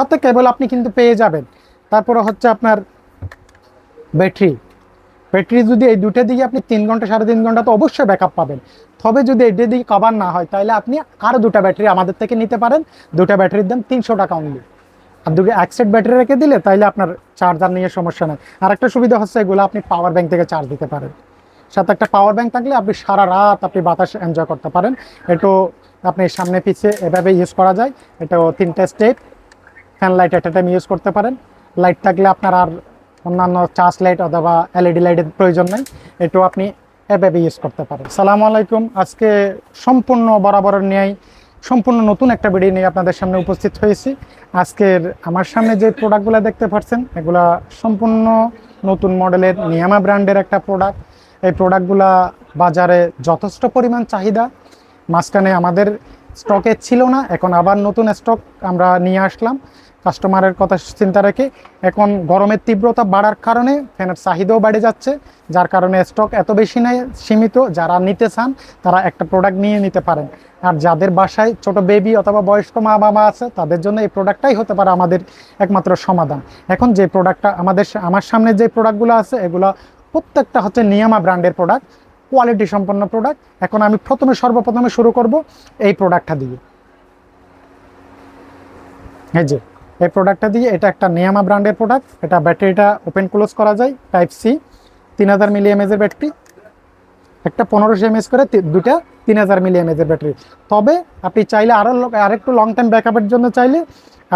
সাথে কেবল আপনি কিন্তু পেয়ে যাবেন। তারপরে হচ্ছে আপনার ব্যাটারি। ব্যাটারি যদি এই দুটো দিকে আপনি তিন ঘণ্টা, সাড়ে তিন ঘণ্টা তো অবশ্যই ব্যাকআপ পাবেন। তবে যদি এটা দিকে কভার না হয়, তাহলে আপনি আরও দুটো ব্যাটারি আমাদের থেকে নিতে পারেন। দুটো ব্যাটারির দাম তিনশো টাকা অনলি আর দুটো এক সেট ব্যাটারি রেখে দিলে তাইলে আপনার চার্জার নিয়ে সমস্যা নেই। আর একটা সুবিধা হচ্ছে এগুলো আপনি পাওয়ার ব্যাংক থেকে চার্জ দিতে পারেন। সাথে একটা পাওয়ার ব্যাংক থাকলে আপনি সারা রাত আপনি বাতাস এনজয় করতে পারেন। একটু আপনি সামনে পিছিয়ে এভাবে ইউজ করা যায়। এটাও তিনটে স্টেপ ফ্যান লাইট একটা টাইম ইউজ করতে পারেন। লাইট থাকলে আপনার আর অন্যান্য চার্জ লাইট অথবা এলইডি লাইটের প্রয়োজন নেই। এটাও আপনি এভাবে ইউজ করতে পারেন। সালামু আলাইকুম। আজকে সম্পূর্ণ বরাবরের ন্যায়, সম্পূর্ণ নতুন একটা ভিডিও নিয়ে আপনাদের সামনে উপস্থিত হয়েছি। আজকের আমার সামনে যে প্রোডাক্টগুলো দেখতে পাচ্ছেন, এগুলা সম্পূর্ণ নতুন মডেলের নিয়ামা ব্র্যান্ডের একটা প্রোডাক্ট এই প্রোডাক্টগুলা বাজারে যথেষ্ট পরিমাণ চাহিদা। মাঝখানে আমাদের স্টকে ছিল না, এখন আবার নতুন স্টক আমরা নিয়ে আসলাম। কাস্টমারের কথা চিন্তা রেখে এখন গরমের তীব্রতা বাড়ার কারণে ফ্যানের চাহিদাও বেড়ে যাচ্ছে, যার কারণে স্টক এত বেশি নেই সীমিত, যারা নিতে চান তারা একটা প্রোডাক্ট নিয়ে নিতে পারেন। আর যাদের বাসায় ছোট বেবি অথবা বয়স্ক মা বাবা আছে, তাদের জন্য এই প্রোডাক্টটাই হতে পারে আমাদের একমাত্র সমাধান। এখন যে প্রোডাক্টটা আমাদের আমার সামনে যে প্রোডাক্টগুলো আছে, এগুলো প্রত্যেকটা হচ্ছে নিয়ামা ব্র্যান্ডের প্রোডাক্ট কোয়ালিটি সম্পন্ন প্রোডাক্ট এখন আমি প্রথমে, সর্বপ্রথমে শুরু করব এই প্রোডাক্টটা দিয়ে। এই যে এই প্রোডাক্টটা দিয়ে এটা একটা নিয়ামা ব্র্যান্ডের প্রোডাক্ট এটা ব্যাটারিটা ওপেন ক্লোজ করা যায় টাইপ সি তিন হাজার মিলি এমএজের ব্যাটারি একটা পনেরোশো এমএস করে দুটা তিন হাজার মিলি এমএজের ব্যাটারি তবে আপনি চাইলে আরও আরেকটু লং টাইম ব্যাকআপের জন্য চাইলে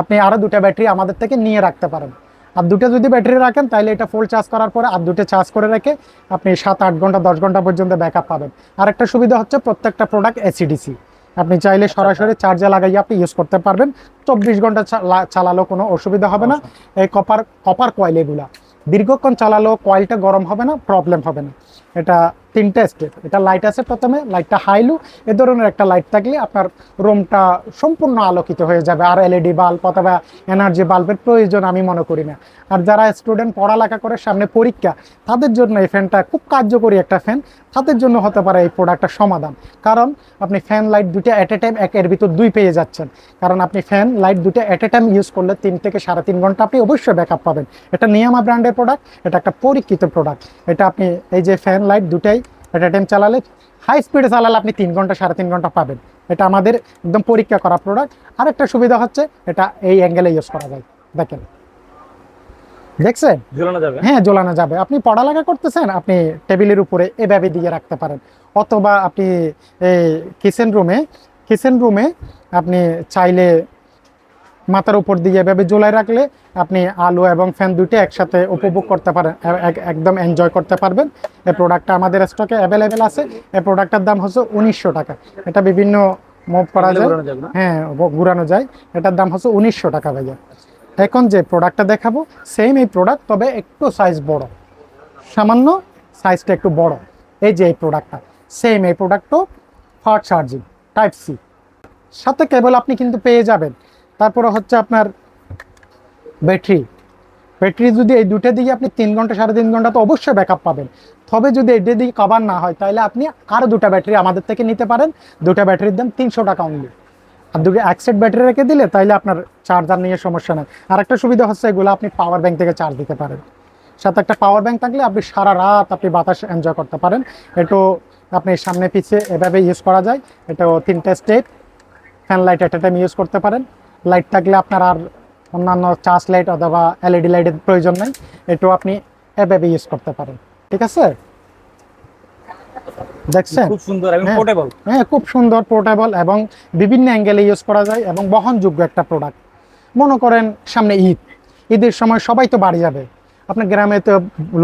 আপনি আরও দুটা ব্যাটারি আমাদের থেকে নিয়ে রাখতে পারেন। আর দুটো যদি ব্যাটারি রাখেন তাহলে এটা ফুল চার্জ করার পরে আর দুটো চার্জ করে রেখে আপনি সাত আট ঘণ্টা, দশ ঘণ্টা পর্যন্ত ব্যাকআপ পাবেন। আরেকটা সুবিধা হচ্ছে প্রত্যেকটা প্রোডাক্ট এসিডিসি আপনি চাইলে সরাসরি চার্জে লাগাইয়ে আপনি ইউজ করতে পারবেন। চব্বিশ ঘণ্টা চালা- চালালেও কোনো অসুবিধা হবে না। এই কপার কপার কয়েল এগুলা। দীর্ঘক্ষণ চালালেও কয়েলটা গরম হবে না প্রবলেম হবে না। এটা তিনটা স্টেপ এটা লাইট আছে প্রথমে লাইটটা হাইলু এ ধরনের একটা লাইট থাকলে আপনার রুমটা সম্পূর্ণ আলোকিত হয়ে যাবে। আর এলইডি বাল্ব অথবা এনার্জি বাল্বের প্রয়োজন আমি মনে করি না। আর যারা স্টুডেন্ট পড়ালেখা করে সামনে পরীক্ষা, তাদের জন্য এই ফ্যানটা খুব কার্যকরী একটা ফ্যান তাদের জন্য হতে পারে এই প্রোডাক্টটা সমাধান। কারণ আপনি ফ্যান লাইট দুটো অ্যাট এ টাইম একের ভিতর দুই পেয়ে যাচ্ছেন। কারণ আপনি ফ্যান লাইট দুটো অ্যাট এ টাইম ইউজ করলে তিন থেকে সাড়ে তিন ঘণ্টা আপনি অবশ্যই ব্যাকআপ পাবেন। এটা নিয়ামা ব্র্যান্ডের প্রোডাক্ট এটা একটা পরীক্ষিত প্রোডাক্ট এটা আপনি এই যে ফ্যান লাইট দুটাই অ্যাট টাইম চালালে হাই স্পিডে চালালে আপনি তিন ঘণ্টা সাড়ে তিন ঘণ্টা পাবেন। এটা আমাদের একদম পরীক্ষা করা প্রোডাক্ট আরেকটা সুবিধা হচ্ছে এটা এই অ্যাঙ্গেলে ইউজ করা যায়। দেখেন। দেখছেন? ঝুলানো যাবে। হ্যাঁ ঝোলানো যাবে। আপনি পড়ালেখা করতেছেন আপনি টেবিলের উপরে এভাবে দিয়ে রাখতে পারেন। অথবা আপনি এই কিচেন রুমে কিচেন রুমে আপনি চাইলে মাথার উপর দিয়ে এভাবে ঝোলাই রাখলে আপনি আলু এবং ফ্যান দুইটা একসাথে উপভোগ করতে পারেন একদম এনজয় করতে পারবেন। এই প্রোডাক্টটা আমাদের স্টকে অ্যাভেলেবেল আছে। এই প্রোডাক্টটার দাম হচ্ছে উনিশশো টাকা। এটা বিভিন্ন মুভ করা যায়? হ্যাঁ ঘুরানো যায়। এটার দাম হচ্ছে উনিশশো টাকা ভাইয়া। এখন যে প্রোডাক্টটা দেখাবো সেম এই প্রোডাক্ট তবে একটু সাইজ বড়। সামান্য সাইজটা একটু বড়। এই যে এই প্রোডাক্টটা সেম এই প্রোডাক্টও ফাস্ট চার্জিং টাইপ সি সাথে কেবল আপনি কিন্তু পেয়ে যাবেন। তারপরে হচ্ছে আপনার ব্যাটারি। ব্যাটারি যদি এই দুটো দিকে আপনি তিন ঘণ্টা, সাড়ে তিন ঘণ্টা তো অবশ্যই ব্যাকআপ পাবেন। তবে যদি এটা দিকে কভার না হয়, তাহলে আপনি আরও দুটো ব্যাটারি আমাদের থেকে নিতে পারেন। দুটো ব্যাটারির দাম তিনশো টাকা অনলি আর দুটো এক সেট ব্যাটারি রেখে দিলে তাইলে আপনার চার্জার নিয়ে সমস্যা নেই। আর একটা সুবিধা হচ্ছে এগুলো আপনি পাওয়ার ব্যাংক থেকে চার্জ দিতে পারেন। সাথে একটা পাওয়ার ব্যাংক থাকলে আপনি সারা রাত আপনি বাতাস এনজয় করতে পারেন। একটু আপনি সামনে পিছিয়ে এভাবে ইউজ করা যায়। এটাও তিনটে স্টেপ ফ্যান লাইট একটা টাইম ইউজ করতে পারেন। লাইট থাকলে আপনার আর অন্যান্য চার্জ লাইট অথবা এলইডি লাইটের প্রয়োজন নেই। এটাও আপনি এভাবে ইউজ করতে পারেন। ঠিক আছে? দেখছেন? খুব সুন্দর এবং হ্যাঁ। পোর্টেবল হ্যাঁ খুব সুন্দর পোর্টেবল এবং বিভিন্ন অ্যাঙ্গেলে ইউজ করা যায় এবং বহনযোগ্য একটা প্রোডাক্ট মনে করেন সামনে ঈদ। ঈদের সময় সবাই তো বাড়ি যাবে। আপনার গ্রামে তো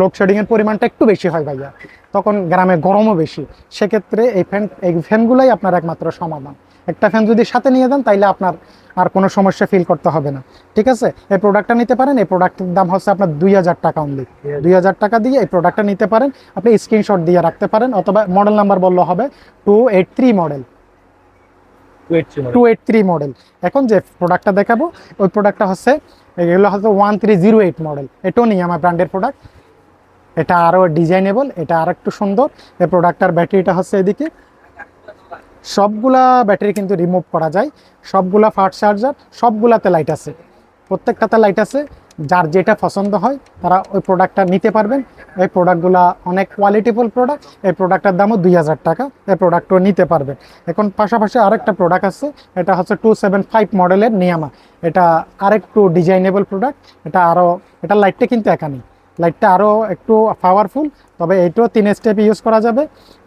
লোডশেডিংয়ের পরিমাণটা একটু বেশি হয় ভাইয়া। তখন গ্রামে গরমও বেশি। সেক্ষেত্রে এই ফ্যান এই ফ্যানগুলোই আপনার একমাত্র সমাধান। একটা ফ্যান যদি সাথে নিয়ে যান তাইলে আপনার আর কোনো সমস্যা ফিল করতে হবে না। ঠিক আছে? এই প্রোডাক্টটা নিতে পারেন এই প্রোডাক্টের দাম হচ্ছে আপনার দুই হাজার টাকা অনলি দুই হাজার টাকা দিয়ে এই প্রোডাক্টটা নিতে পারেন আপনি স্ক্রিনশট দিয়ে রাখতে পারেন অথবা মডেল নাম্বার বললে হবে two eight three model two eight three model এখন যে প্রোডাক্টটা দেখাবো ওই প্রোডাক্টটা হচ্ছে এগুলো হচ্ছে one three zero eight model এটাও নিই আমার ব্র্যান্ডের প্রোডাক্ট এটা আরও ডিজাইনেবল এটা আর একটু সুন্দর। এই প্রোডাক্টটার ব্যাটারিটা হচ্ছে এদিকে। সবগুলা ব্যাটারি কিন্তু রিমুভ করা যায়। সবগুলা ফাস্ট চার্জার, সবগুলাতে লাইট আছে। প্রত্যেকটাতে লাইট আছে। যার যেটা পছন্দ হয়, তারা ওই প্রোডাক্টটা নিতে পারবেন। এই প্রোডাক্টগুলো অনেক কোয়ালিটিফুল প্রোডাক্ট এই প্রোডাক্টটার দামও দুই হাজার টাকা। এই প্রোডাক্টও নিতে পারবেন। এখন পাশাপাশি আরেকটা প্রোডাক্ট আছে। এটা হচ্ছে টু সেভেন ফাইভ মডেলের নিয়ামা এটা আরেকটু ডিজাইনেবল প্রোডাক্ট এটা আরও এটা লাইটটা কিন্তু একা নেই। লাইটটা আরও একটু পাওয়ারফুল তবে এইটাও তিন স্টেপ ইউজ করা যাবে।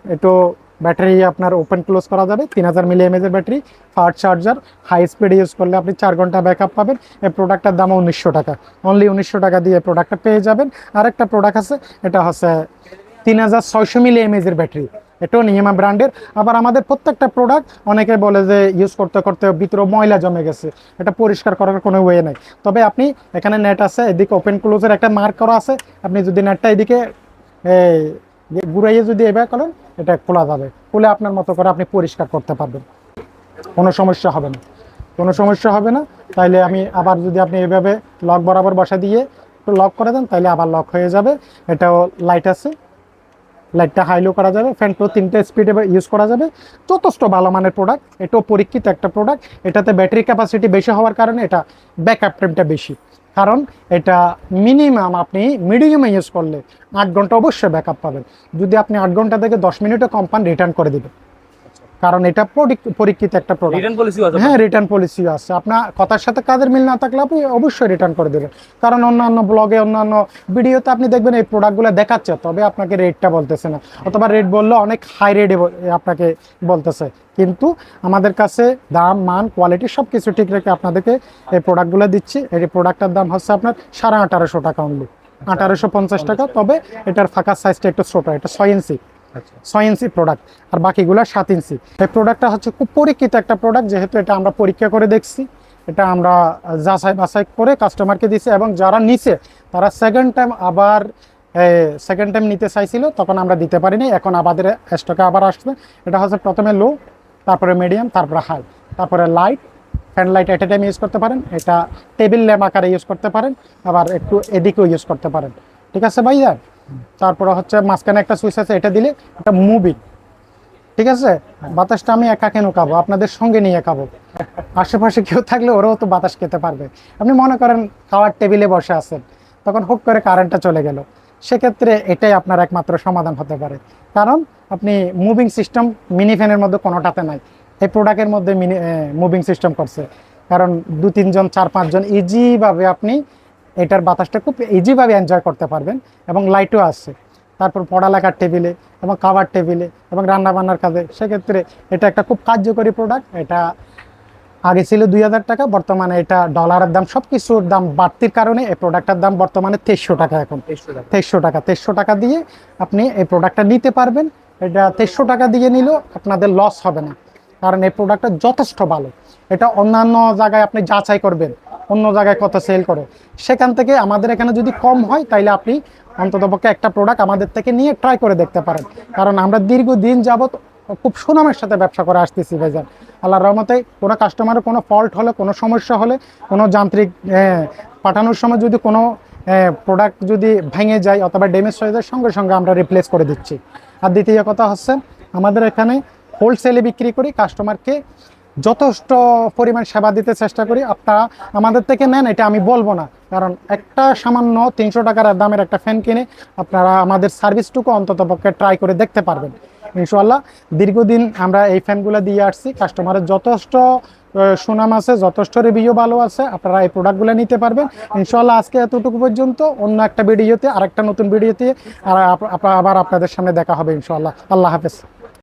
একটু ব্যাটারি আপনার ওপেন ক্লোজ করা যাবে। তিন হাজার milli এমএজের battery fast charger high speed use করলে আপনি চার ঘণ্টা ব্যাকআপ পাবেন। এই প্রোডাক্টটার দাম উনিশশো টাকা। অনলি উনিশশো টাকা দিয়ে প্রোডাক্টটা পেয়ে যাবেন। আরেকটা প্রোডাক্ট আছে, এটা হচ্ছে তিন হাজার ছয়শো মিলি এমএজের ব্যাটারি। এটাও নিয়মা ব্র্যান্ডের। আবার আমাদের প্রত্যেকটা প্রোডাক্ট অনেকে বলে যে ইউজ করতে করতে ভিতরে ময়লা জমে গেছে। এটা পরিষ্কার করার কোনো ওয়ে নাই। তবে আপনি এখানে নেট আছে, এদিকে ওপেন ক্লোজের একটা মার্ক করা আছে। আপনি যদি নেটটা এদিকে ঘুরাইয়ে যদি এবার করেন এটা খোলা যাবে। খুলে আপনার মতো করে আপনি পরিষ্কার করতে পারবেন। কোনো সমস্যা হবে না। কোনো সমস্যা হবে না। তাইলে আমি আবার যদি আপনি এভাবে লক বরাবর বসা দিয়ে একটু লক করে দেন, তাইলে আবার লক হয়ে যাবে। এটাও লাইট আছে। লাইটটা হাইলো করা যাবে। ফ্যানটো তিনটে স্পিডে ইউজ করা যাবে। যথেষ্ট ভালো মানের প্রোডাক্ট এটাও পরীক্ষিত একটা প্রোডাক্ট এটাতে ব্যাটারি ক্যাপাসিটি বেশি হওয়ার কারণে এটা ব্যাকআপ টাইমটা বেশি। কারণ এটা মিনিমাম আপনি মিডিয়ামে ইউজ করলে আট ঘণ্টা অবশ্যই ব্যাকআপ পাবেন। যদি আপনি আট ঘণ্টা থেকে দশ মিনিটে কম পান রিটার্ন করে দেবে কারণ এটা পরীক- পরীক্ষিত একটা প্রোডাক্ট রিটার্ন পলিসি আছে হ্যাঁ রিটার্ন পলিসিও আছে। আপনার কথার সাথে কাজের মিল না থাকলে আপনি অবশ্যই রিটার্ন করে দেবেন। কারণ অন্যান্য ব্লগে অন্যান্য ভিডিওতে আপনি দেখবেন এই প্রোডাক্টগুলো দেখাচ্ছে তবে আপনাকে রেটটা বলতেছে না। অথবা রেট বললে অনেক হাই রেটে আপনাকে বলতেছে। কিন্তু আমাদের কাছে দাম মান কোয়ালিটি সব কিছু ঠিক রেখে আপনাদেরকে এই প্রোডাক্টগুলো দিচ্ছি। এই প্রোডাক্টটার দাম হচ্ছে আপনার সাড়ে আঠারোশো টাকা অনলি আঠারোশো পঞ্চাশ টাকা। তবে এটার ফাঁকা সাইজটা একটু ছোটো এটা ছয় ইঞ্চি আচ্ছা ছয় ইঞ্চি প্রোডাক্ট আর বাকিগুলো সাত ইঞ্চি। এই প্রোডাক্টটা হচ্ছে খুব পরীক্ষিত একটা প্রোডাক্ট যেহেতু এটা আমরা পরীক্ষা করে দেখছি। এটা আমরা যাচাই বাছাই করে কাস্টমারকে দিছি এবং যারা নিছে, তারা সেকেন্ড টাইম আবার সেকেন্ড টাইম নিতে চাইছিল, তখন আমরা দিতে পারিনি। এখন আমাদের স্টকে আবার আসবে। এটা হচ্ছে প্রথমে লো তারপরে মিডিয়াম তারপরে হাই তারপরে light fan light at time use করতে পারেন। এটা টেবিল ল্যাম্প আকারে ইউজ করতে পারেন। আবার একটু এদিকেও ইউজ করতে পারেন। ঠিক আছে ভাইয়া? তারপরে হচ্ছে মাঝখানে একটা সুইচ আছে, এটা দিলে এটা মুভিং। ঠিক আছে? বাতাসটা আমি একা কেন খাব? আপনাদের সঙ্গে নিয়ে খাব। আশেপাশে কেউ থাকলে ওরাও তো বাতাস খেতে পারবে। আপনি মনে করেন খাওয়ার টেবিলে বসে আছেন, তখন হুট করে কারেন্টটা চলে গেল। সেক্ষেত্রে এটাই আপনার একমাত্র সমাধান হতে পারে। কারণ আপনি মুভিং সিস্টেম মিনি ফ্যানের মধ্যে কোনোটাতে নাই। এই প্রোডাক্টের মধ্যে মিনি মুভিং সিস্টেম করছে। কারণ দু তিনজন চার পাঁচজন ইজিভাবে আপনি এটার বাতাসটা খুব ইজিভাবে এনজয় করতে পারবেন এবং লাইটও আসছে। তারপর পড়ালেখার টেবিলে এবং খাবার টেবিলে এবং রান্নাবান্নার কাজে সেক্ষেত্রে এটা একটা খুব কার্যকরী প্রোডাক্ট এটা আগে ছিল দুই হাজার টাকা বর্তমানে এটা ডলারের দাম সব কিছুর দাম বাড়তির কারণে এই প্রোডাক্টটার দাম বর্তমানে তেইশশো টাকা এখন। তেইশশো টাকা। তেইশশো টাকা দিয়ে আপনি এই প্রোডাক্টটা নিতে পারবেন। এটা তেইশশো টাকা দিয়ে নিলেও আপনাদের লস হবে না। কারণ এই প্রোডাক্টটা যথেষ্ট ভালো। এটা অন্যান্য জায়গায় আপনি যাচাই করবেন। অন্য জায়গায় কত সেল করে? সেখান থেকে আমাদের এখানে যদি কম হয়, তাইলে আপনি অন্ততপক্ষে একটা প্রোডাক্ট আমাদের থেকে নিয়ে ট্রাই করে দেখতে পারেন। কারণ আমরা দীর্ঘদিন যাবৎ খুব সুনামের সাথে ব্যবসা করে আসতেছি, ভাইজান। আল্লাহর রহমতে কোনো কাস্টমারের কোনো ফল্ট হলে, কোনো সমস্যা হলে, কোনো যান্ত্রিক পাঠানোর সময় যদি কোনো প্রোডাক্ট যদি ভেঙে যায় অথবা ড্যামেজ হয়ে যায়, সঙ্গে সঙ্গে আমরা রিপ্লেস করে দিচ্ছি। আর দ্বিতীয় কথা হচ্ছে, আমাদের এখানে হোলসেলে বিক্রি করি কাস্টমারকে যথেষ্ট পরিমাণ সেবা দিতে চেষ্টা করি। আপনারা আমাদের থেকে নেন, এটা আমি বলব না। কারণ একটা সামান্য তিনশো টাকার দামের একটা ফ্যান কিনে আপনারা আমাদের সার্ভিসটুকু অন্তত পক্ষে ট্রাই করে দেখতে পারবেন। ইনশাল্লাহ দীর্ঘদিন আমরা এই ফ্যানগুলো দিয়ে আসছি। কাস্টমারের যথেষ্ট সুনাম আছে, যথেষ্ট রিভিউ ভালো আছে। আপনারা এই প্রোডাক্টগুলো নিতে পারবেন। ইনশাল্লাহ আজকে এতটুকু পর্যন্ত অন্য একটা ভিডিওতে, আরেকটা নতুন ভিডিওতে আর আবার আপনাদের সামনে দেখা হবে ইনশাল্লাহ আল্লাহ হাফেজ।